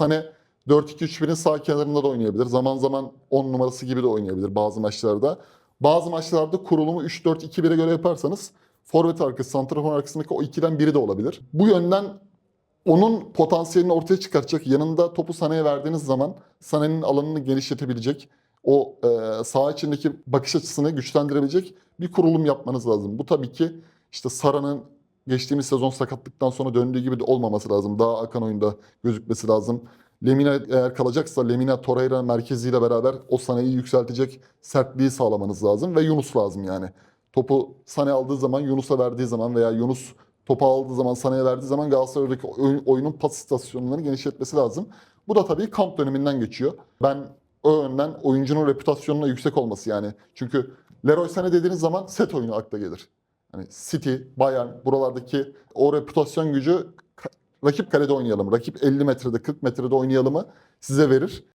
Sane 4-2-3-1'in sağ kenarında da oynayabilir. Zaman zaman 10 numarası gibi de oynayabilir bazı maçlarda. Bazı maçlarda kurulumu 3-4-2-1'e göre yaparsanız forvet arkası, santrafor arkasındaki o ikiden biri de olabilir. Bu yönden onun potansiyelini ortaya çıkartacak. Yanında topu Sané'ye verdiğiniz zaman Sané'nin alanını genişletebilecek, o e, saha içindeki bakış açısını güçlendirebilecek bir kurulum yapmanız lazım. Bu tabii ki işte Sara'nın geçtiğimiz sezon sakatlıktan sonra döndüğü gibi de olmaması lazım. Daha akan oyunda gözükmesi lazım. Lemina eğer kalacaksa Lemina Torreira merkeziyle beraber o Sané'yi yükseltecek sertliği sağlamanız lazım ve Yunus lazım yani. Topu Sané aldığı zaman Yunus'a verdiği zaman veya Yunus topu aldığı zaman Sané'ye verdiği zaman Galatasaray'daki oyun- oyunun pas istasyonlarını genişletmesi lazım. Bu da tabii kamp döneminden geçiyor. Ben o yönden oyuncunun reputasyonuna yüksek olması yani. Çünkü Leroy Sané dediğiniz zaman set oyunu akla gelir. Hani City, Bayern buralardaki o reputasyon gücü rakip kalede oynayalım, rakip 50 metrede 40 metrede oynayalımı size verir.